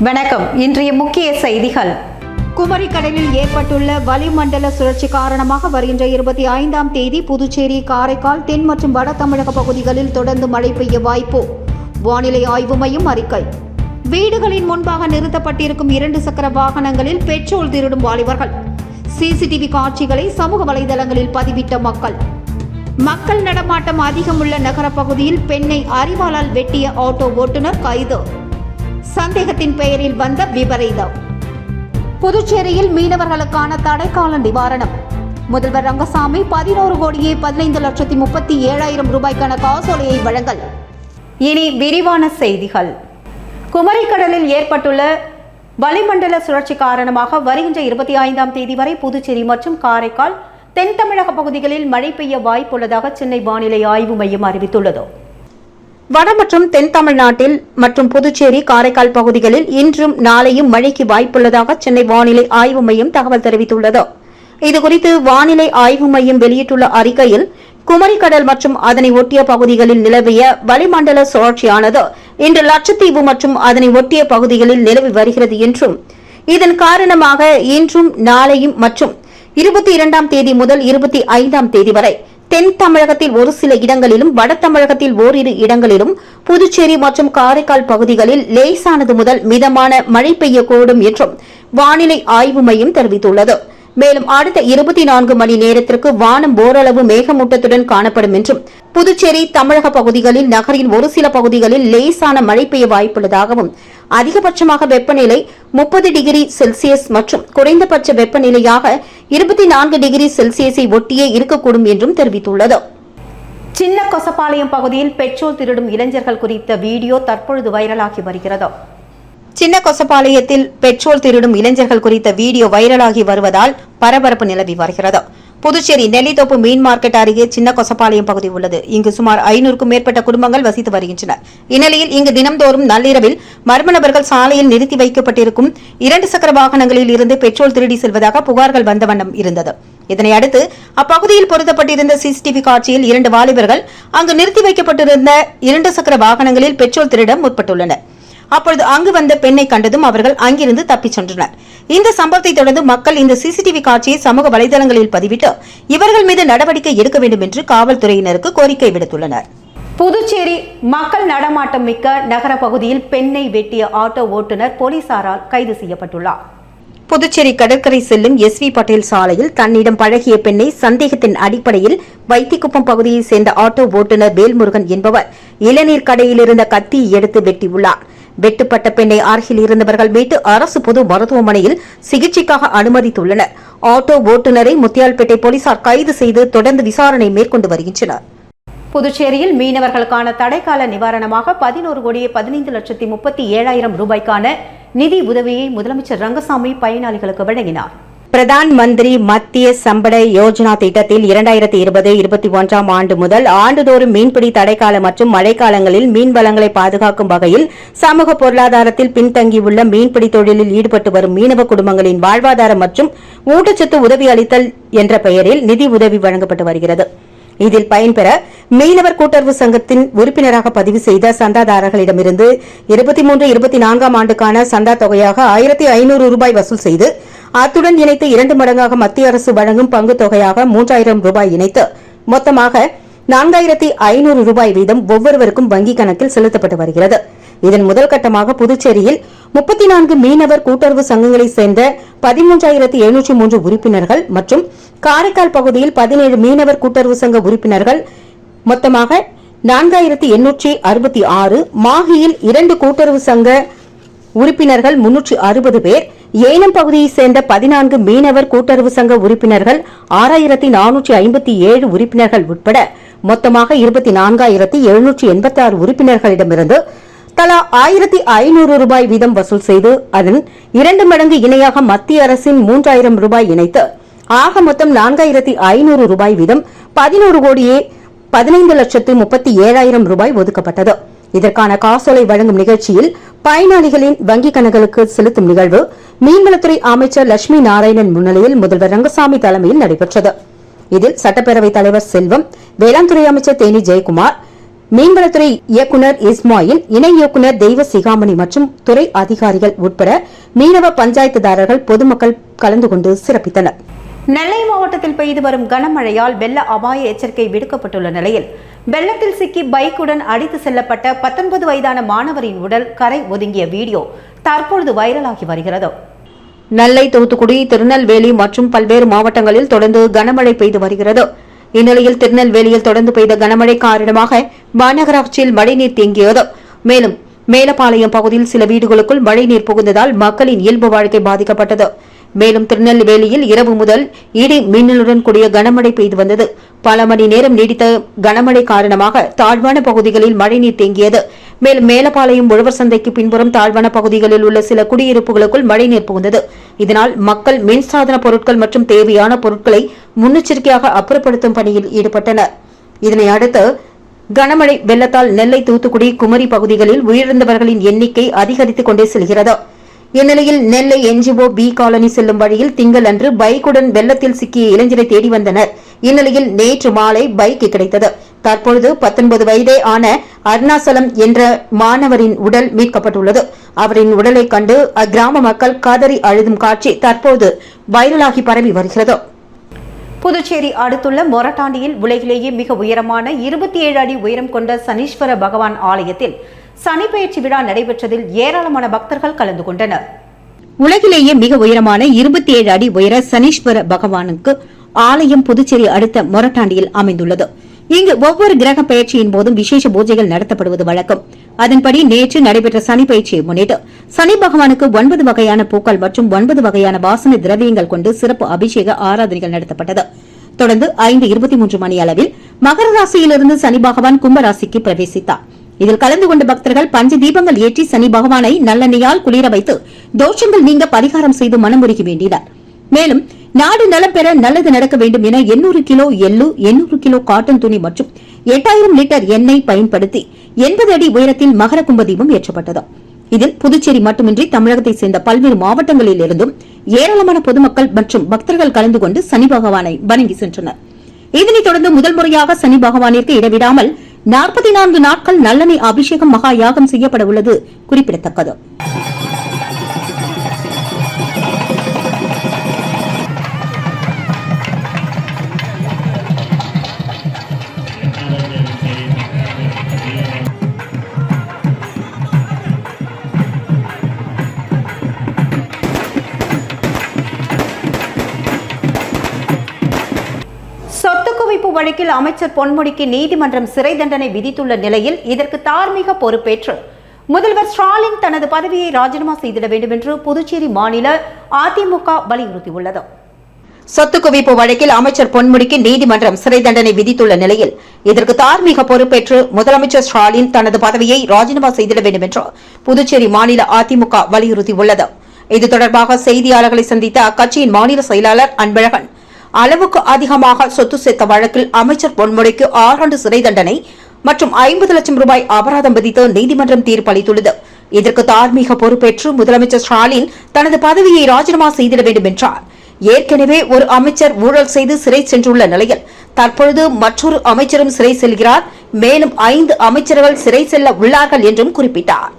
வணக்கம். இன்றைய முக்கிய செய்திகள். குமரி கடலில் ஏற்பட்டுள்ள வளிமண்டல சுழற்சி காரணமாக வருகின்ற இருபத்தி ஐந்தாம் தேதி புதுச்சேரி காரைக்கால் தென் மற்றும் வட தமிழக பகுதிகளில் தொடர்ந்து மழை பெய்ய வாய்ப்பு. வானிலை ஆய்வு மையம் அறிக்கை. வீடுகளின் முன்பாக நிறுத்தப்பட்டிருக்கும் இரண்டு சக்கர வாகனங்களில் பெட்ரோல் திருடும் வாலிபர்கள். சிசிடிவி காட்சிகளை சமூக வலைதளங்களில் பதிவிட்ட மக்கள். மக்கள் நடமாட்டம் அதிகமுள்ள உள்ள நகரப்பகுதியில் பெண்ணை அறிவாளால் வெட்டிய ஆட்டோ ஓட்டுநர் கைது. சந்தேகத்தின் பெயரில் வந்த விபரீதம். புதுச்சேரியில் மீனவர்களுக்கான தடைக்கால நிவாரணம். முதல்வர் ரங்கசாமி பதினோரு கோடியே பதினைந்து லட்சத்தி முப்பத்தி ஏழாயிரம் ரூபாய்க்கான காசோலையை வழங்கல். இனி விரிவான செய்திகள். குமரிக்கடலில் ஏற்பட்டுள்ள வளிமண்டல சுழற்சி காரணமாக வருகின்ற இருபத்தி ஐந்தாம் தேதி வரை புதுச்சேரி மற்றும் காரைக்கால் தென் தமிழக பகுதிகளில் மழை பெய்ய வாய்ப்புள்ளதாக சென்னை வானிலை ஆய்வு மையம் அறிவித்துள்ளது. வட மற்றும் தென் தமிழ்நாட்டில் மற்றும் புதுச்சேரி காரைக்கால் பகுதிகளில் இன்றும் நாளையும் மழைக்கு வாய்ப்புள்ளதாக சென்னை வானிலை ஆய்வு மையம் தகவல் தெரிவித்துள்ளது. இதுகுறித்து வானிலை ஆய்வு மையம் வெளியிட்டுள்ள அறிக்கையில் குமரிக்கடல் மற்றும் அதனை ஒட்டிய பகுதிகளில் நிலவிய வளிமண்டல சுழற்சியானது இன்று லட்சத்தீவு மற்றும் அதனை ஒட்டிய பகுதிகளில் நிலவி வருகிறது என்றும் இதன் காரணமாக இன்றும் நாளையும் மற்றும் இருபத்தி இரண்டாம் தேதி முதல் இருபத்தி ஐந்தாம் தேதி வரை தென் தமிழகத்தில் ஒரு சில இடங்களிலும் வட தமிழகத்தில் ஓரிரு இடங்களிலும் புதுச்சேரி மற்றும் காரைக்கால் பகுதிகளில் லேசானது முதல் மிதமான மழை பெய்யக்கூடும் என்றும் வானிலை ஆய்வு மையம் தெரிவித்துள்ளது. மேலும் அடுத்த இருபத்தி நான்கு மணி நேரத்திற்கு வானம் ஓரளவு மேகமூட்டத்துடன் காணப்படும் என்றும் புதுச்சேரி தமிழக பகுதிகளில் நகரின் ஒரு சில பகுதிகளில் லேசான மழை பெய்ய வாய்ப்புள்ளதாகவும் அதிகபட்சமாக வெப்பநிலை முப்பது டிகிரி செல்சியஸ் மற்றும் குறைந்தபட்ச வெப்பநிலையாக இருபத்தி நான்கு டிகிரி செல்சியஸை ஒட்டியே இருக்கக்கூடும் என்றும் தெரிவித்துள்ளது. சின்ன கொசப்பாளையம் பகுதியில் பெட்ரோல் திருடும் இளைஞர்கள் குறித்த வீடியோ தற்பொழுது வைரலாகி வருகிறது. சின்ன கொசப்பாளையத்தில் பெட்ரோல் திருடும் இளைஞர்கள் குறித்த வீடியோ வைரலாகி வருவதால் பரபரப்பு நிலவி வருகிறது. புதுச்சேரி நெல்லித்தோப்பு மீன் மார்க்கெட் அருகே சின்ன கொசப்பாளையம் பகுதி உள்ளது. இங்கு சுமார் ஐநூறுக்கும் மேற்பட்ட குடும்பங்கள் வசித்து வருகின்றன இந்நிலையில் இங்கு தினம்தோறும் நள்ளிரவில் மர்ம நபர்கள் சாலையில் நிறுத்தி வைக்கப்பட்டிருக்கும் இரண்டு சக்கர வாகனங்களில் இருந்து பெட்ரோல் திருடி செல்வதாக புகார்கள் வந்த வண்ணம் இருந்தது. இதனை அடுத்து அப்பகுதியில் பொருத்தப்பட்டிருந்த சிசிடிவி காட்சியில் இரண்டு வாலிபர்கள் அங்கு நிறுத்தி வைக்கப்பட்டிருந்த இரண்டு சக்கர வாகனங்களில் பெட்ரோல் திருட முற்பட்டுள்ளனா் அப்பொழுது அங்கு வந்த பெண்ணை கண்டதும் அவர்கள் அங்கிருந்து தப்பிச் சென்றனர். இந்த சம்பவத்தை தொடர்ந்து மக்கள் இந்த சிசிடிவி காட்சியை சமூக வலைதளங்களில் பதிவிட்டு இவர்கள் மீது நடவடிக்கை எடுக்க வேண்டும் என்று காவல்துறையினருக்கு கோரிக்கை விடுத்துள்ளனர். புதுச்சேரி மக்கள் நடமாட்டம் மிக்க நகர பகுதியில் பெண்ணை வெட்டிய ஆட்டோ ஓட்டுநர் போலீசாரால் கைது செய்யப்பட்டுள்ளார். புதுச்சேரி கடற்கரை செல்லும் எஸ் வி பட்டேல் சாலையில் தன்னிடம் பழகிய பெண்ணை சந்தேகத்தின் அடிப்படையில் வைத்திக்குப்பம் பகுதியைச் சேர்ந்த ஆட்டோ ஓட்டுநர் வேல்முருகன் என்பவர் இளநீர் கடையில் இருந்த கத்தியை எடுத்து வெட்டியுள்ளார். வெட்டுப்பட்ட பெண்ணை அருகில் இருந்தவர்கள் மீட்டு அரசு பொது மருத்துவமனையில் சிகிச்சைக்காக அனுமதித்துள்ளனர். ஆட்டோ ஓட்டுநரை முத்தியால்பேட்டை போலீசார் கைது செய்து தொடர்ந்து விசாரணை மேற்கொண்டு வருகின்றனர். புதுச்சேரியில் மீனவர்களுக்கான தடைக்கால நிவாரணமாக பதினோரு கோடியே பதினைந்து லட்சத்தி முப்பத்தி ஏழாயிரம் ரூபாய்க்கான நிதி உதவியை முதலமைச்சர் ரங்கசாமி பயனாளிகளுக்கு வழங்கினார். பிரதான் மந்திரி மத்திய சம்பட யோஜனா திட்டத்தில் இரண்டாயிரத்தி இருபது இருபத்தி ஒன்றாம் ஆண்டு முதல் ஆண்டுதோறும் மீன்பிடி தடைக்கால மற்றும் மழைக்காலங்களில் மீன் வளங்களை பாதுகாக்கும் வகையில் சமூக பொருளாதாரத்தில் பின்தங்கியுள்ள மீன்பிடி தொழிலில் ஈடுபட்டு வரும் மீனவ குடும்பங்களின் வாழ்வாதாரம் மற்றும் ஊட்டச்சத்து உதவி அளித்தல் என்ற பெயரில் நிதி உதவி வழங்கப்பட்டு வருகிறது. இதில் பயன்பெற மீனவர் கூட்டுறவு சங்கத்தின் உறுப்பினராக பதிவு செய்த சந்தாதாரர்களிடமிருந்து இருபத்தி மூன்று இருபத்தி நான்காம் ஆண்டுக்கான சந்தா தொகையாக ஆயிரத்தி ஐநூறு ரூபாய் வசூல் செய்து அத்துடன் இணைத்து இரண்டு மடங்காக மத்திய அரசு வழங்கும் பங்கு தொகையாக மூன்றாயிரம் ரூபாய் இணைத்து மொத்தமாக நான்காயிரத்தி ஐநூறு ரூபாய் வீதம் ஒவ்வொருவருக்கும் வங்கிக் கணக்கில் செலுத்தப்பட்டு வருகிறது. இதன் முதல் கட்டமாக புதுச்சேரியில் முப்பத்தி நான்கு மீனவர் கூட்டுறவு சங்கங்களைச் சேர்ந்த பதிமூன்றாயிரத்தி எழுநூற்றி மூன்று உறுப்பினர்கள் மற்றும் காரைக்கால் பகுதியில் பதினேழு மீனவர் கூட்டுறவு சங்க உறுப்பினர்கள் மொத்தமாக நான்காயிரத்தி எண்ணூற்றி அறுபத்தி ஆறு மாஹியில் இரண்டு கூட்டுறவு சங்க உறுப்பினர்கள் முன்னூற்றி அறுபது பேர் ஏனம் பகுதியைச் சேர்ந்த பதினான்கு மீனவர் கூட்டுறவு சங்க உறுப்பினர்கள் ஆறாயிரத்தி நானூற்றி ஐம்பத்தி ஏழு உறுப்பினர்கள் உட்பட மொத்தமாக இருபத்தி நான்காயிரத்தி எழுநூற்றி எண்பத்தி ஆறு உறுப்பினர்களிடமிருந்து தலா ஆயிரத்தி ஐநூறு ரூபாய் வீதம் வசூல் செய்து அதன் இரண்டு மடங்கு இணையாக மத்திய அரசின் மூன்றாயிரம் ரூபாய் இணைத்து ஆக மொத்தம் நான்காயிரத்தி ஐநூறு ரூபாய் வீதம் பதினோரு கோடியே பதினைந்து லட்சத்து முப்பத்தி ஏழாயிரம் ரூபாய் ஒதுக்கப்பட்டது. இதற்கான காசோலை வழங்கும் நிகழ்ச்சியில் பயனாளிகளின் வங்கிக் கணக்குகளுக்கு செலுத்தும் நிகழ்வு மீன்வளத்துறை அமைச்சர் லட்சுமி நாராயணன் முன்னிலையில் முதல்வர் ரங்கசாமி தலைமையில் நடைபெற்றது. இதில் சட்டப்பேரவைத் தலைவர் செல்வம் வேளாண் துறை அமைச்சர் தேனி ஜெயக்குமார் மீன்வளத்துறை இயக்குனர் இஸ்மாயில் இணை இயக்குனர் தெய்வ சிகாமணி மற்றும் துறை அதிகாரிகள் உட்பட மீனவ பஞ்சாயத்துதாரர்கள் பொதுமக்கள் கலந்து கொண்டு சிறப்பித்தனர். நெல்லை மாவட்டத்தில் பெய்து வரும் கனமழையால் வெள்ள அபாய எச்சரிக்கை விடுக்கப்பட்டுள்ள நிலையில் வெள்ளத்தில் சிக்கி பைக்குடன் அடித்து செல்லப்பட்ட பத்தொன்பது வயதான மாணவரின் உடல் கரை ஒதுங்கிய வீடியோ தற்பொழுது வைரலாகி வருகிறது. நெல்லை தூத்துக்குடி திருநெல்வேலி மற்றும் பல்வேறு மாவட்டங்களில் தொடர்ந்து கனமழை பெய்து வருகிறது. இந்நிலையில் திருநெல்வேலியில் தொடர்ந்து பெய்த கனமழை காரணமாக மாநகராட்சியில் மழைநீர் தேங்கியது. மேலும் மேலப்பாளையம் பகுதியில் சில வீடுகளுக்குள் மழைநீர் புகுந்ததால் மக்களின் இயல்பு வாழ்க்கை பாதிக்கப்பட்டது. மேலும் திருநெல்வேலியில் இரவு முதல் இடி மின்னலுடன் கூடிய கனமழை பெய்து வந்தது. பல மணி நேரம் நீடித்த கனமழை காரணமாக தாழ்வான பகுதிகளில் மழைநீர் தேங்கியது. மேலும் மேலப்பாளையம் உழவர் சந்தைக்கு பின்புறம் தாழ்வான பகுதிகளில் உள்ள சில குடியிருப்புகளுக்குள் மழைநீர் புகுந்தது. இதனால் மக்கள் மின்சாதன பொருட்கள் மற்றும் தேவையான பொருட்களை முன்னெச்சரிக்கையாக அப்புறப்படுத்தும் பணியில் ஈடுபட்டனர். இதனை அடுத்து கனமழை வெள்ளத்தால் நெல்லை தூத்துக்குடி குமரி பகுதிகளில் உயிரிழந்தவர்களின் எண்ணிக்கை அதிகரித்துக் கொண்டே செல்கிறது. இந்நிலையில் நெல்லை என்ஜிஓ பி காலனி செல்லும் வழியில் திங்கள் அன்று பைக்குடன் வெள்ளத்தில் சிக்கிய இளைஞரை தேடி வந்தனர். இந்நிலையில் நேற்று மாலை பைக் கிடைத்தது. தற்பொழுது பத்தொன்பது வயதே ஆன அருணாசலம் என்ற மாணவரின் உடல் மீட்கப்பட்டுள்ளது. அவரின் உடலை கண்டு அக்கிராம மக்கள் கதறி அழுதும் காட்சி தற்போது வைரலாகி பரவி வருகிறது. புதுச்சேரி அடுத்துள்ள மொரட்டாண்டியில் உலகிலேயே மிக உயரமான இருபத்தி ஏழு அடி உயரம் கொண்ட சனீஸ்வர பகவான் ஆலயத்தில் சனிப்பெயர்ச்சி விழா நடைபெற்றதில் ஏராளமான பக்தர்கள் கலந்து கொண்டனர். உலகிலேயே மிக உயரமான இருபத்தி ஏழு அடி உயர சனீஸ்வர பகவானுக்கு ஆலயம் புதுச்சேரி அடுத்த மொரட்டாண்டியில் அமைந்துள்ளது. இங்கு ஒவ்வொரு கிரக பயிற்சியின் போதும் விசேஷ பூஜைகள் நடத்தப்படுவது வழக்கம். அதன்படி நேற்று நடைபெற்ற சனி பயிற்சியை முன்னிட்டு சனி பகவானுக்கு ஒன்பது வகையான பூக்கள் மற்றும் ஒன்பது வகையான வாசனை திரவியங்கள் கொண்டு சிறப்பு அபிஷேக ஆராதனைகள் நடத்தப்பட்டது. தொடர்ந்து ஐந்து இருபத்தி மூன்று மணி அளவில் மகர ராசியிலிருந்து சனி பகவான் கும்பராசிக்கு பிரவேசித்தார். இதில் கலந்து கொண்ட பக்தர்கள் பஞ்ச தீபங்கள் ஏற்றி சனி பகவானை நல்லெண்ணையால் குளிர வைத்து தோஷங்கள் நீங்க பரிகாரம் செய்து மனமுருகி வேண்டினார். மேலும் நாடு நலம் பெற நல்லது நடக்க வேண்டும் என எண்ணூறு கிலோ எள்ளு எண்ணூறு கிலோ காட்டன் துணி மற்றும் எட்டாயிரம் லிட்டர் எண்ணெய் பயன்படுத்தி எண்பது அடி உயரத்தில் மகர கும்பதீபம் ஏற்றப்பட்டது. இதில் புதுச்சேரி மட்டுமின்றி தமிழகத்தைச் சேர்ந்த பல்வேறு மாவட்டங்களில் இருந்தும் ஏராளமான பொதுமக்கள் மற்றும் பக்தர்கள் கலந்து கொண்டு சனி பகவானை வணங்கி சென்றனர். இதனைத் தொடர்ந்து முதல் முறையாக சனி பகவானிற்கு இடவிடாமல் நாற்பத்தி நான்கு நாட்கள் நல்லெண்ணெய் அபிஷேகம் மகா யாகம் செய்யப்பட உள்ளது குறிப்பிடத்தக்கது. வழக்கில் அமைச்சர் பொன்முடிக்கு நீதிமன்றம் சிறை தண்டனை விதித்துள்ள நிலையில் இதற்கு தார்மீக பொறுப்பேற்று. முதல்வர் ஸ்டாலின் தனது பதவியை ராஜினாமா செய்திட வேண்டும் என்று புதுச்சேரி மாநில அதிமுக வலியுறுத்தியுள்ளது. சொத்து குவிப்பு வழக்கில் அமைச்சர் பொன்முடிக்கு நீதிமன்றம் சிறை தண்டனை விதித்துள்ள நிலையில் இதற்கு தார்மீக பொறுப்பேற்று முதலமைச்சர் ஸ்டாலின் தனது பதவியை ராஜினாமா செய்திட வேண்டும் என்று புதுச்சேரி மாநில அதிமுக வலியுறுத்தியுள்ளது. இது தொடர்பாக செய்தியாளர்களை சந்தித்த அக்கட்சியின் மாநில செயலாளர் அன்பழகன் அளவுக்கு அதிகமாக சொத்து சேர்த்த வழக்கில் அமைச்சர் பொன்முடிக்கு ஆறாண்டு சிறை தண்டனை மற்றும் ஐம்பது லட்சம் ரூபாய் அபராதம் விதித்து நீதிமன்றம் தீர்ப்பளித்துள்ளது. இதற்கு தார்மீக பொறுப்பேற்று முதலமைச்சர் ஸ்டாலின் தனது பதவியை ராஜினாமா செய்திட வேண்டும் என்றார் ஏற்கனவே ஒரு அமைச்சர் ஊழல் செய்து சிறை சென்றுள்ள நிலையில் தற்பொழுது மற்றொரு அமைச்சரும் சிறை செல்கிறார். மேலும் ஐந்து அமைச்சர்கள் சிறை செல்ல உள்ளார்கள் என்றும் குறிப்பிட்டார்.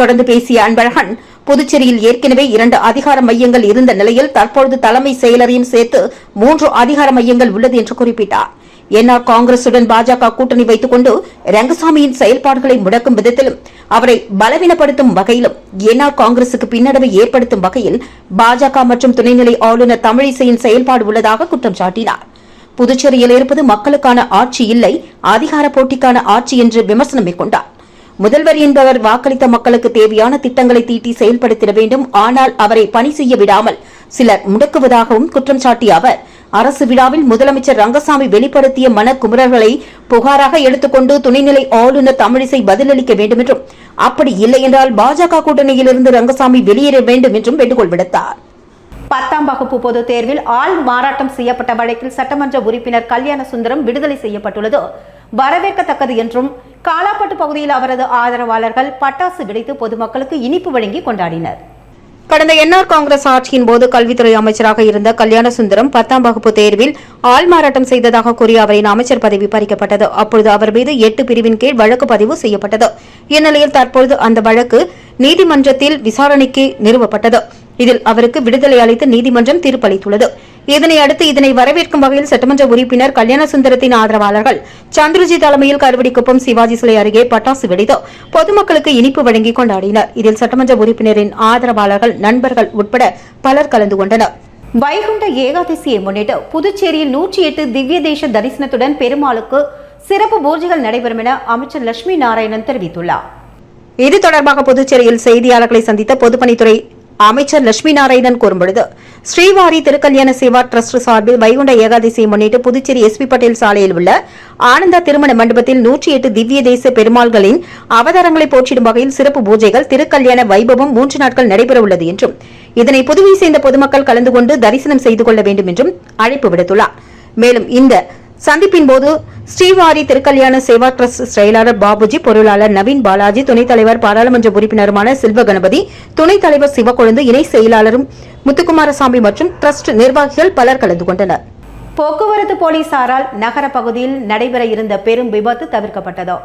தொடர்ந்து பேசிய அன்பழகன் புதுச்சேரியில் ஏற்கனவே இரண்டு அதிகார மையங்கள் இருந்த நிலையில் தற்பொழுது தலைமை செயலரையும் சேர்த்து மூன்று அதிகார மையங்கள் உள்ளது என்று குறிப்பிட்டார். என்ஆர் காங்கிரசுடன் பாஜக கூட்டணி வைத்துக் கொண்டு ரங்கசாமியின் செயல்பாடுகளை முடக்கும் விதத்திலும் அவரை பலவீனப்படுத்தும் வகையிலும் என்ஆர் காங்கிரசுக்கு பின்னடைவை ஏற்படுத்தும் வகையில் பாஜக மற்றும் துணைநிலை ஆளுநர் தமிழிசையின் செயல்பாடு உள்ளதாக குற்றம் சாட்டினார். புதுச்சேரியில் இருப்பது மக்களுக்கான ஆட்சி இல்லை அதிகார போட்டிக்கான ஆட்சி என்று விமர்சனம் மேற்கொண்டார். முதல்வர் என்பவர் வாக்களித்த மக்களுக்கு தேவையான திட்டங்களை தீட்டி செயல்படுத்திட வேண்டும். ஆனால் அவரை பணி செய்ய விடாமல் சிலர் முடக்குவதாகவும் குற்றம் சாட்டிய அவர் அரசு விழாவில் முதலமைச்சர் ரங்கசாமி வெளிப்படுத்திய மனக்குமுறல்களை புகாராக எடுத்துக்கொண்டு துணைநிலை ஆளுநர் தமிழிசை பதிலளிக்க வேண்டும் என்றும் அப்படி இல்லை என்றால் பாஜக கூட்டணியிலிருந்து ரங்கசாமி வெளியேற வேண்டும் என்றும் வேண்டுகோள் விடுத்தார். பத்தாம் வகுப்பு பொதுத் தேர்வில் ஆள் மாறாட்டம் செய்யப்பட்ட வழக்கில் சட்டமன்ற உறுப்பினர் கல்யாண சுந்தரம் விடுதலை செய்யப்பட்டுள்ளது. வரவேற்கத்தக்கது என்றும் காலாப்பட்டு பகுதியில் அவரது ஆதரவாளர்கள் பட்டாசு வெடித்து பொதுமக்களுக்கு இனிப்பு வழங்கி கொண்டாடினர். கடந்த என்ஆர் காங்கிரஸ் ஆட்சியின் போது கல்வித்துறை அமைச்சராக இருந்த கல்யாண சுந்தரம் பத்தாம் வகுப்பு தேர்வில் ஆள்மாறாட்டம் செய்ததாக கூறி அவரின் அமைச்சர் பதவி பறிக்கப்பட்டது. அப்பொழுது அவர் மீது எட்டு பிரிவின் கீழ் வழக்கு பதிவு செய்யப்பட்டது. இந்நிலையில் தற்பொழுது அந்த வழக்கு நீதிமன்றத்தில் விசாரணைக்கு நிறுவப்பட்டது. இதில் அவருக்கு விடுதலை அளித்து நீதிமன்றம் தீர்ப்பளித்துள்ளது. இதனை அடுத்து இதனை வரவேற்கும் வகையில் சட்டமன்ற உறுப்பினர் கல்யாண சுந்தரத்தின் ஆதரவாளர்கள் சந்திரஜி தலைமையில் கருவடிக்குப்பம் சிவாஜி சிலை அருகே பட்டாசு வெடித்து பொதுமக்களுக்கு இனிப்பு வழங்கி கொண்டாடினர். இதில் சட்டமன்ற உறுப்பினரின் ஆதரவாளர்கள் நண்பர்கள் உட்பட பலர் கலந்து கொண்டனர். வைகுண்ட ஏகாதசியை முன்னிட்டு புதுச்சேரியில் நூற்றி எட்டு திவ்ய தேச தரிசனத்துடன் பெருமாளுக்கு சிறப்பு பூஜைகள் நடைபெறும் என அமைச்சர் லட்சுமி நாராயணன் தெரிவித்துள்ளார். இது தொடர்பாக புதுச்சேரியில் செய்தியாளர்களை சந்தித்த பொதுப்பணித்துறை அமைச்சர் லட்சுமி நாராயணன் கூறும்பொழுது ஸ்ரீவாரி திருக்கல்யாண சேவா டிரஸ்ட் சார்பில் வைகுண்ட ஏகாதசியை முன்னிட்டு புதுச்சேரி எஸ்பி பட்டேல் சாலையில் உள்ள ஆனந்தா திருமண மண்டபத்தில் நூற்றி எட்டு திவ்ய தேச பெருமாள்களின் அவதாரங்களை போற்றிடும் வகையில் சிறப்பு பூஜைகள் திருக்கல்யாண வைபவம் மூன்று நாட்கள் நடைபெறவுள்ளது என்றும் இதனை புதுவை சேர்ந்த பொதுமக்கள் கலந்து கொண்டு தரிசனம் செய்து கொள்ள வேண்டும் என்றும் அழைப்பு விடுத்துள்ளார். மேலும் இந்த சந்திப்பின் போது ஸ்ரீவாரி திருக்கல்யாண சேவா டிரஸ்ட் செயலாளர் பாபுஜி பொருளாளர் நவீன் பாலாஜி துணைத் தலைவர் பாராளுமன்ற உறுப்பினருமான செல்வ கணபதி துணைத் தலைவர் சிவக்கொழுந்து இணை செயலாளரும் முத்துக்குமாரசாமி மற்றும் டிரஸ்ட் நிர்வாகிகள் பலர் கலந்து கொண்டனர். போக்குவரத்து போலீசாரால் நகர பகுதியில் நடைபெற இருந்த பெரும் விபத்து தவிர்க்கப்பட்டது?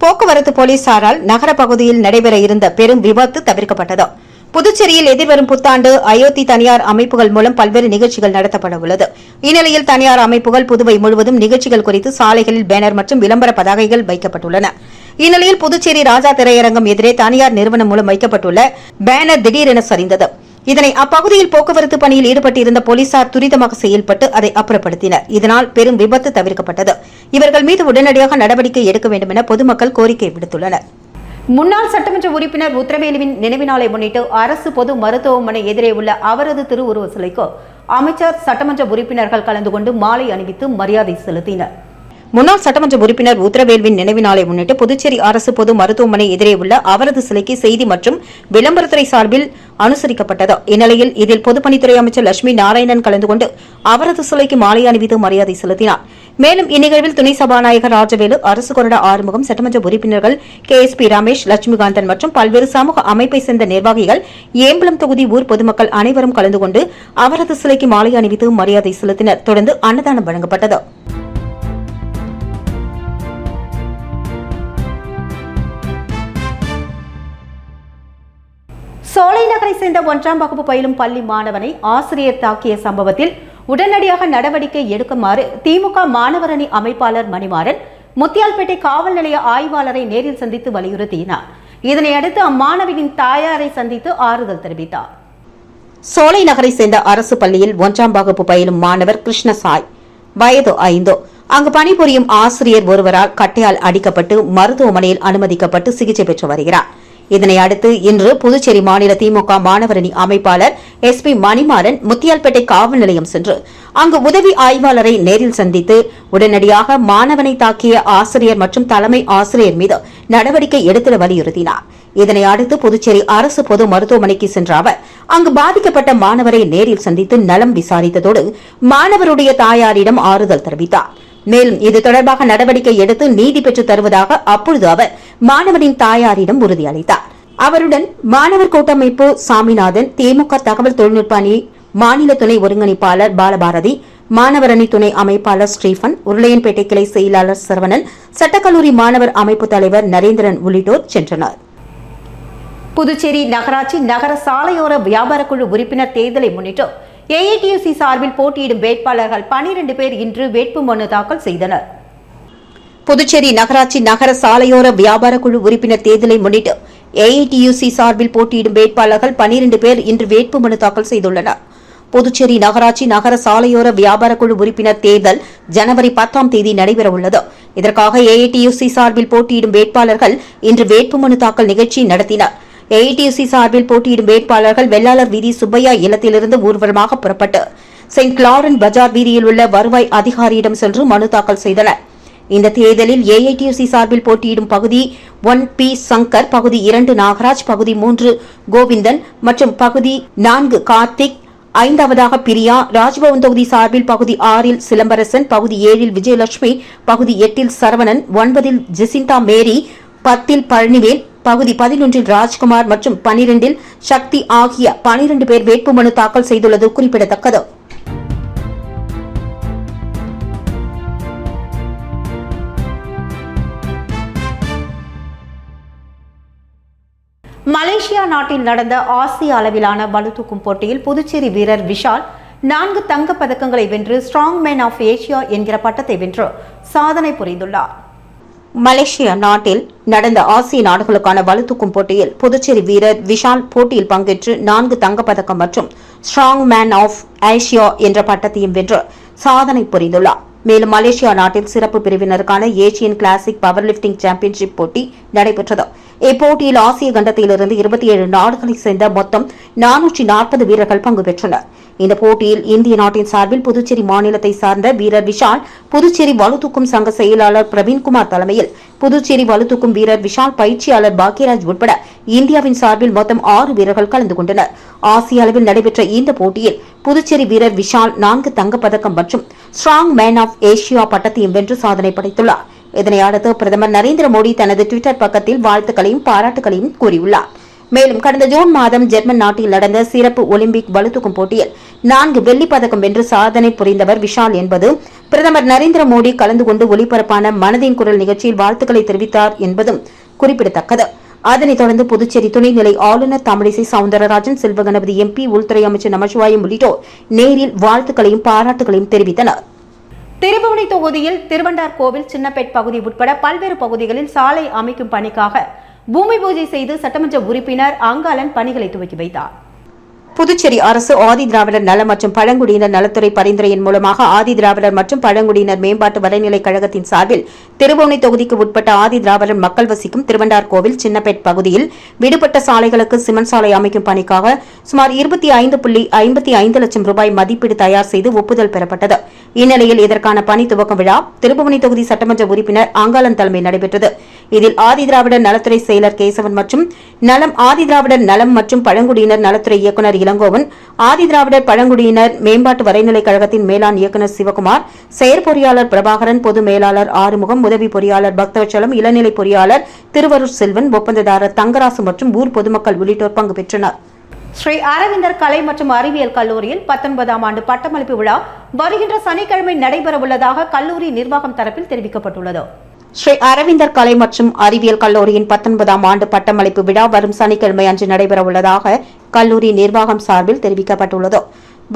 போக்குவரத்து போலீசாரால் நகர பகுதியில் நடைபெற இருந்த பெரும் விபத்து தவிர்க்கப்பட்டது? புதுச்சேரியில் எதிர்வரும் புத்தாண்டு அயோத்தி தனியார் அமைப்புகள் மூலம் பல்வேறு நிகழ்ச்சிகள் நடத்தப்பட உள்ளது. இந்நிலையில் தனியார் அமைப்புகள் புதுவை முழுவதும் நிகழ்ச்சிகள் குறித்து சாலைகளில் பேனர் மற்றும் விளம்பர பதாகைகள் வைக்கப்பட்டுள்ளன. இந்நிலையில் புதுச்சேரி ராஜா திரையரங்கம் எதிரே தனியார் நிறுவனம் மூலம் வைக்கப்பட்டுள்ள பேனர் திடீரென சரிந்தது. இதனை அப்பகுதியில் போக்குவரத்து பணியில் ஈடுபட்டிருந்த போலீசார் துரிதமாக செயல்பட்டு அதை அப்புறப்படுத்தினர். இதனால் பெரும் விபத்து தவிர்க்கப்பட்டது. இவர்கள் மீது உடனடியாக நடவடிக்கை எடுக்க வேண்டும் என பொதுமக்கள் கோரிக்கை விடுத்துள்ளனா் முன்னாள் சட்டமன்ற உறுப்பினர் உத்தரவேலுவின் நினைவு நாளை முன்னிட்டு அரசு பொது மருத்துவமனை எதிரே உள்ள அவரது திருவுருவ சிலைக்கு அமைச்சர் சட்டமன்ற உறுப்பினர்கள் கலந்து கொண்டு மாலை அணிவித்து மரியாதை செலுத்தினர். முன்னாள் சட்டமன்ற உறுப்பினர் உத்தரவேல்வின் நினைவு நாளை முன்னிட்டு புதுச்சேரி அரசு பொது மருத்துவமனை எதிரே உள்ள அவரது சிலைக்கு செய்தி மற்றும் விளம்பரத்துறை சார்பில் அனுசரிக்கப்பட்டது. இந்நிலையில் இதில் பொதுப்பணித்துறை அமைச்சர் லட்சுமி நாராயணன் கலந்து கொண்டு அவரது சிலைக்கு மாலை அணிவித்து மரியாதை செலுத்தினார். மேலும் இந்நிகழ்வில் துணை சபாநாயகர் ராஜவேலு அரசு கொறடா ஆறுமுகம் சட்டமன்ற உறுப்பினர்கள் K. S. P. Ramesh Lakshmikanthan மற்றும் பல்வேறு சமூக அமைப்பை சேர்ந்த நிர்வாகிகள் ஏம்பலம் தொகுதி ஊர் பொதுமக்கள் அனைவரும் கலந்து கொண்டு அவரது சிலைக்கு மாலை அணிவித்து மரியாதை செலுத்தினர். தொடர்ந்து அன்னதானம் வழங்கப்பட்டது. சோலை நகரை சேர்ந்த ஒன்றாம் வகுப்பு பயிலும் பள்ளி மாணவனை ஆசிரியர் தாக்கிய சம்பவத்தில் உடனடியாக நடவடிக்கை எடுக்குமாறு திமுக மாணவரணி அமைப்பாளர் மணிமாறன் முத்தியால்பேட்டை காவல் நிலைய ஆய்வாளரை நேரில் சந்தித்து வலியுறுத்தினார். இதனையடுத்து அம்மாணவியின் தாயாரை சந்தித்து ஆறுதல் தெரிவித்தார். சோலை நகரை சேர்ந்த அரசு பள்ளியில் ஒன்றாம் வகுப்பு பயிலும் மாணவர் கிருஷ்ணசாய் வயது ஐந்தோ. அங்கு பணிபுரியும் ஆசிரியர் ஒருவரால் கட்டையால் அடிக்கப்பட்டு மருத்துவமனையில் அனுமதிக்கப்பட்டு சிகிச்சை பெற்று வருகிறார். இதனை அடுத்து இன்று புதுச்சேரி மாநில திமுக மாணவரணி அமைப்பாளர் எஸ் பி மணிமாறன் முத்தியால்பேட்டை காவல் நிலையம் சென்று அங்கு உதவி ஆய்வாளரை நேரில் சந்தித்து உடனடியாக மாணவனை தாக்கிய ஆசிரியர் மற்றும் தலைமை ஆசிரியர் மீது நடவடிக்கை எடுத்திட வலியுறுத்தினார். இதனை அடுத்து புதுச்சேரி அரசு பொது மருத்துவமனைக்கு சென்ற அவர் அங்கு பாதிக்கப்பட்ட மாணவரை நேரில் சந்தித்து நலம் விசாரித்ததோடு மாணவருடைய தாயாரிடம் ஆறுதல் தெரிவித்தார். மேலும் இது தொடர்பாக நடவடிக்கை எடுத்து நீதி பெற்று தருவதாக அப்பொழுது அவர் மாணவரின் தாயாரிடம் உறுதியளித்தார். அவருடன் மாணவர் கூட்டமைப்பு சாமிநாதன் திமுக தகவல் தொழில்நுட்ப அணி மாநில துணை ஒருங்கிணைப்பாளர் பாலபாரதி மாணவர் அணி துணை அமைப்பாளர் ஸ்டீஃபன் உருளையன்பேட்டை கிளை செயலாளர் சரவணன் சட்டக்கல்லூரி மாணவர் அமைப்பு தலைவர் நரேந்திரன் உள்ளிட்டோர் சென்றனர். புதுச்சேரி நகராட்சி நகர சாலையோர வியாபார குழு உறுப்பினர் தேர்தலை முன்னிட்டு ஏஐடியூசி சார்பில் போட்டியிடும் வேட்பாளர்கள் பனிரெண்டு பேர் இன்று வேட்பு மனு தாக்கல் செய்தனர். புதுச்சேரி நகராட்சி நகர சாலையோர வியாபார குழு உறுப்பினர் தேர்தலை முன்னிட்டு ஏஐடியூசி சார்பில் போட்டியிடும் வேட்பாளர்கள் 12 பேர் இன்று வேட்பு மனு தாக்கல் செய்துள்ளனர். புதுச்சேரி நகராட்சி நகர சாலையோர வியாபார குழு உறுப்பினர் தேர்தல் ஜனவரி பத்தாம் தேதி நடைபெறவுள்ளது. இதற்காக ஏஐடியூசி சார்பில் போட்டியிடும் வேட்பாளர்கள் இன்று வேட்புமனு தாக்கல் நிகழ்ச்சி நடத்தினர். ஏஐடியூசி சார்பில் போட்டியிடும் வேட்பாளர்கள் வெள்ளாளர் வீதி சுப்பையா இல்லத்திலிருந்து ஊர்வலமாக புறப்பட்டு செயின்ட் கிளாரன் பஜார் வீதியில் உள்ள வருவாய் அதிகாரியிடம் சென்று மனு தாக்கல் செய்தனர். இந்த தேர்தலில் ஏஐடியூசி சார்பில் போட்டியிடும் பகுதி ஒன் பி சங்கர் பகுதி இரண்டு நாகராஜ் பகுதி மூன்று கோவிந்தன் மற்றும் பகுதி நான்கு கார்த்திக் ஐந்தாவதாக பிரியா ராஜ்பவன் தொகுதி சார்பில் பகுதி ஆறில் சிலம்பரசன் பகுதி ஏழில் விஜயலட்சுமி பகுதி எட்டில் சரவணன் ஒன்பதில் ஜெசிந்தா மேரி பத்தில் பழனிவேல் பகுதி பதினொன்றில் ராஜ்குமார் மற்றும் பனிரெண்டில் சக்தி ஆகிய பனிரெண்டு பேர் வேட்புமனு தாக்கல் செய்துள்ளது குறிப்பிடத்தக்கது. மலேசியா நாட்டில் நடந்த ஆசிய அளவிலான பளுதூக்கும் போட்டியில் புதுச்சேரி வீரர் விஷால் நான்கு தங்கப் பதக்கங்களை வென்று ஸ்ட்ராங் மேன் ஆஃப் ஏசியா என்கிற பட்டத்தை வென்று சாதனை புரிந்துள்ளார். மலேசியா நாட்டில் நடந்த ஆசிய நாடுகளுக்கான வலுத்தூக்கும் போட்டியில் புதுச்சேரி வீரர் விஷால் போட்டியில் பங்கேற்று நான்கு தங்கப்பதக்கம் மற்றும் ஸ்ட்ராங் மேன் ஆஃப் ஏஷியா என்ற பட்டத்தையும் வென்று சாதனை புரிந்துள்ளார். மேலும் மலேசியா நாட்டில் சிறப்பு பிரிவினருக்கான Asian classic power lifting championship போட்டி நடைபெற்றது. இப்போட்டியில் ஆசிய கண்டத்திலிருந்து இருபத்தி ஏழு நாடுகளைச் சேர்ந்த மொத்தம் நானூற்றி நாற்பது வீரர்கள் பங்கு பெற்றனர். இந்த போட்டியில் இந்திய நாட்டின் சார்பில் புதுச்சேரி மாநிலத்தை சார்ந்த வீரர் விஷால் புதுச்சேரி வலுதூக்கும் சங்க செயலாளர் பிரவீன்குமார் தலைமையில் புதுச்சேரி வலுதூக்கும் வீரர் விஷால் பயிற்சியாளர் பாக்யராஜ் உட்பட இந்தியாவின் சார்பில் மொத்தம் ஆறு வீரர்கள் கலந்து கொண்டனர். ஆசிய அளவில் நடைபெற்ற இந்த போட்டியில் புதுச்சேரி வீரர் விஷால் நான்கு தங்கப்பதக்கம் மற்றும் ஸ்ட்ராங் மேன் ஆஃப் ஏசியா பட்டத்தையும் வென்று சாதனை படைத்துள்ளார். இதனை அடுத்து பிரதமர் நரேந்திர மோடி தனது டுவிட்டர் பக்கத்தில் வாழ்த்துக்களையும் பாராட்டுகளையும் கூறியுள்ளார். மேலும் கடந்த ஜூன் மாதம் ஜெர்மன் நாட்டில் நடந்த சிறப்பு ஒலிம்பிக் பளுதூக்கும் போட்டியில் நான்கு வெள்ளிப் பதக்கம் வென்று சாதனை புரிந்தவர் விஷால் என்பது பிரதமர் நரேந்திர மோடி கலந்து கொண்டு ஒலிபரப்பான மனதின் குரல் நிகழ்ச்சியில் வாழ்த்துக்களை தெரிவித்தார் என்பதும் குறிப்பிடத்தக்கது. அதனைத் தொடர்ந்து புதுச்சேரி துணைநிலை ஆளுநர் தமிழிசை சவுந்தரராஜன் செல்வகணபதி எம்பி உள்துறை அமைச்சர் நமச்சிவாயம் உள்ளிட்டோர் நேரில் வாழ்த்துக்களையும் பாராட்டுகளையும் தெரிவித்தனா் திருபுவனை தொகுதியில் திருவண்டார் கோவில் சின்னப்பேட் பகுதி உட்பட பல்வேறு பகுதிகளில் சாலை அமைக்கும் பணிக்காக பூமி பூஜை செய்து சட்டமன்ற உறுப்பினர் அங்காளன் பணிகளை துவக்கி வைத்தார். புதுச்சேரி அரசு ஆதி திராவிடர் நல மற்றும் பழங்குடியினர் நலத்துறை பரிந்துரையின் மூலமாக ஆதி திராவிடர் மற்றும் பழங்குடியினர் மேம்பாட்டு வரைநிலை கழகத்தின் சார்பில் திருவோணை தொகுதிக்கு உட்பட்ட ஆதி திராவிடர் மக்கள் வசிக்கும் திருவண்டார் கோவில் சின்னப்பேட் பகுதியில் விடுபட்ட சாலைகளுக்கு சிமெண்ட் சாலை அமைக்கும் பணிக்காக சுமார் இருபத்தி ஐந்து புள்ளி ஐம்பத்தி ஐந்து லட்சம் ரூபாய் மதிப்பீடு தயார் செய்து ஒப்புதல் பெறப்பட்டது. இந்நிலையில் இதற்கான பணி துவக்கம் விழா திருபுவனை தொகுதி சட்டமன்ற உறுப்பினர் அங்காளன் தலைமை நடைபெற்றது. இதில் ஆதி திராவிடர் நலத்துறை செயலர் கேசவன் மற்றும் நலம் ஆதி திராவிடர் நலம் மற்றும் பழங்குடியினர் நலத்துறை இயக்குநர் இளங்கோவன் ஆதி திராவிடர் பழங்குடியினர் மேம்பாட்டு வரைநிலை கழகத்தின் மேலாண் இயக்குநர் சிவகுமார் செயற்பொறியாளர் பிரபாகரன் பொது மேலாளர் ஆறுமுகம் உதவி பொறியாளர் பக்தவச்சலம் இளநிலை பொறியாளர் திருவருட் செல்வன் ஒப்பந்ததாரர் தங்கராசு மற்றும் ஊர் பொதுமக்கள் உள்ளிட்டோர் பங்கு பெற்றனர். ஸ்ரீ அரவிந்தர் கலை மற்றும் அறிவியல் கல்லூரியில் பத்தொன்பதாம் ஆண்டு பட்டமளிப்பு விழா வருகின்ற சனிக்கிழமை நடைபெறவுள்ளதாக கல்லூரி நிர்வாகம் தரப்பில் தெரிவிக்கப்பட்டுள்ளது. ஸ்ரீ அரவிந்தர் கலை மற்றும் அறிவியல் கல்லூரியின் பத்தொன்பதாம் ஆண்டு பட்டமளிப்பு விழா வரும் சனிக்கிழமை அன்று நடைபெறவுள்ளதாக கல்லூரி நிர்வாகம் சார்பில் தெரிவிக்கப்பட்டுள்ளது.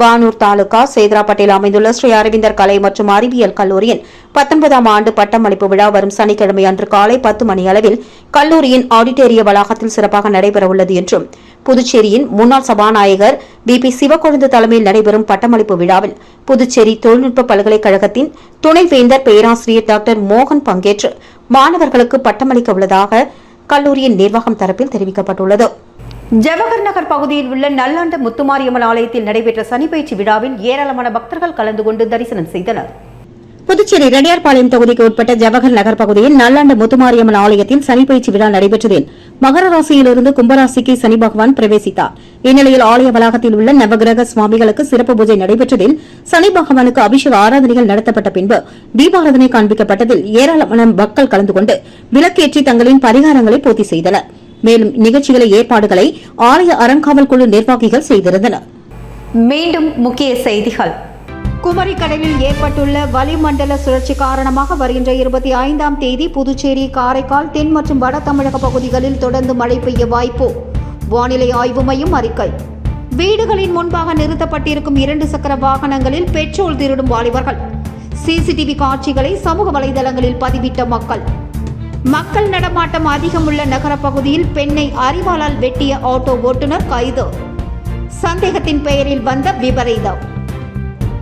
வானூர் தாலுகா சேதராப்பட்டில் அமைந்துள்ள ஸ்ரீ அரவிந்தர் கலை மற்றும் அறிவியல் கல்லூரியின் பத்தொன்பதாம் ஆண்டு பட்டமளிப்பு விழா வரும் சனிக்கிழமை அன்று காலை பத்து மணி அளவில் கல்லூரியின் ஆடிட்டோரிய வளாகத்தில் சிறப்பாக நடைபெறவுள்ளது என்றும் புதுச்சேரியின் முன்னாள் சபாநாயகர் பி பி. சிவக்கொழுந்து தலைமையில் நடைபெறும் பட்டமளிப்பு விழாவில் புதுச்சேரி தொழில்நுட்ப பல்கலைக்கழகத்தின் துணைவேந்தர் பேராசிரியர் டாக்டர் மோகன் பங்கேற்று மாணவர்களுக்கு பட்டமளிக்க உள்ளதாக கல்லூரியின் நிர்வாகம் தரப்பில் தெரிவிக்கப்பட்டுள்ளது. ஜவஹர் நகர் பகுதியில் உள்ள நல்லாண்ட முத்துமாரியம்மன் ஆலயத்தில் நடைபெற்ற சனிப்பயிற்சி விழாவில் ஏராளமான பக்தர்கள் கலந்து கொண்டு தரிசனம் செய்தனர். புதுச்சேரி ரெடியார்பாளையம் தொகுதிக்கு உட்பட்ட ஜவஹர் நகர் பகுதியில் நல்லாண்டு முத்துமாரியம்மன் ஆலயத்தில் சனிப்பயிற்சி விழா நடைபெற்றதில் மகர ராசியிலிருந்து கும்பராசிக்கு சனி பகவான் பிரவேசித்தார். இந்நிலையில் ஆலய வளாகத்தில் உள்ள நவகிரக சுவாமிகளுக்கு சிறப்பு பூஜை நடைபெற்றதில் சனி பகவானுக்கு அபிஷேக ஆராதனைகள் நடத்தப்பட்ட பின்பு தீபாராதனை காண்பிக்கப்பட்டதில் ஏராளமான மக்கள் கலந்து கொண்டு விளக்கேற்றி தங்களின் பரிகாரங்களை பூர்த்தி செய்தனர். மேலும் நிகழ்ச்சிகளை ஏற்பாடுகளை ஆலய அறங்காவல் குழு நிர்வாகிகள் செய்திருந்தனர். மீண்டும் முக்கிய செய்திகள். குமரி கடலில் ஏற்பட்டுள்ள வளிமண்டல சுழற்சி காரணமாக வருகின்ற இருபத்தி ஐந்தாம் தேதி புதுச்சேரி காரைக்கால் தென் மற்றும் வட தமிழக பகுதிகளில் தொடர்ந்து மழை பெய்ய வாய்ப்பு. வானிலை ஆய்வு மையம் அறிக்கை. வீடுகளின் முன்பாக நிறுத்தப்பட்டிருக்கும் இரண்டு சக்கர வாகனங்களில் பெட்ரோல் திருடும் வாலிபர்கள். சிசிடிவி காட்சிகளை சமூக வலைதளங்களில் பதிவிட்ட மக்கள். மக்கள் நடமாட்டம் அதிகம் உள்ள நகரப்பகுதியில் பெண்ணை அறிவாளால் வெட்டிய ஆட்டோ ஓட்டுநர் கைது. சந்தேகத்தின் பெயரில் வந்த விபரீதம்.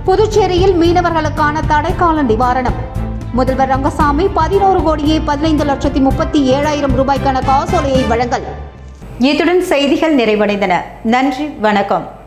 புதுச்சேரியில் மீனவர்களுக்கான தடைக்கால நிவாரணம். முதல்வர் ரங்கசாமி பதினோரு கோடியே பதினைந்து லட்சத்தி முப்பத்தி ஏழாயிரம் ரூபாய்க்கான காசோலையை வழங்கல். இத்துடன் செய்திகள் நிறைவடைந்தன. நன்றி வணக்கம்.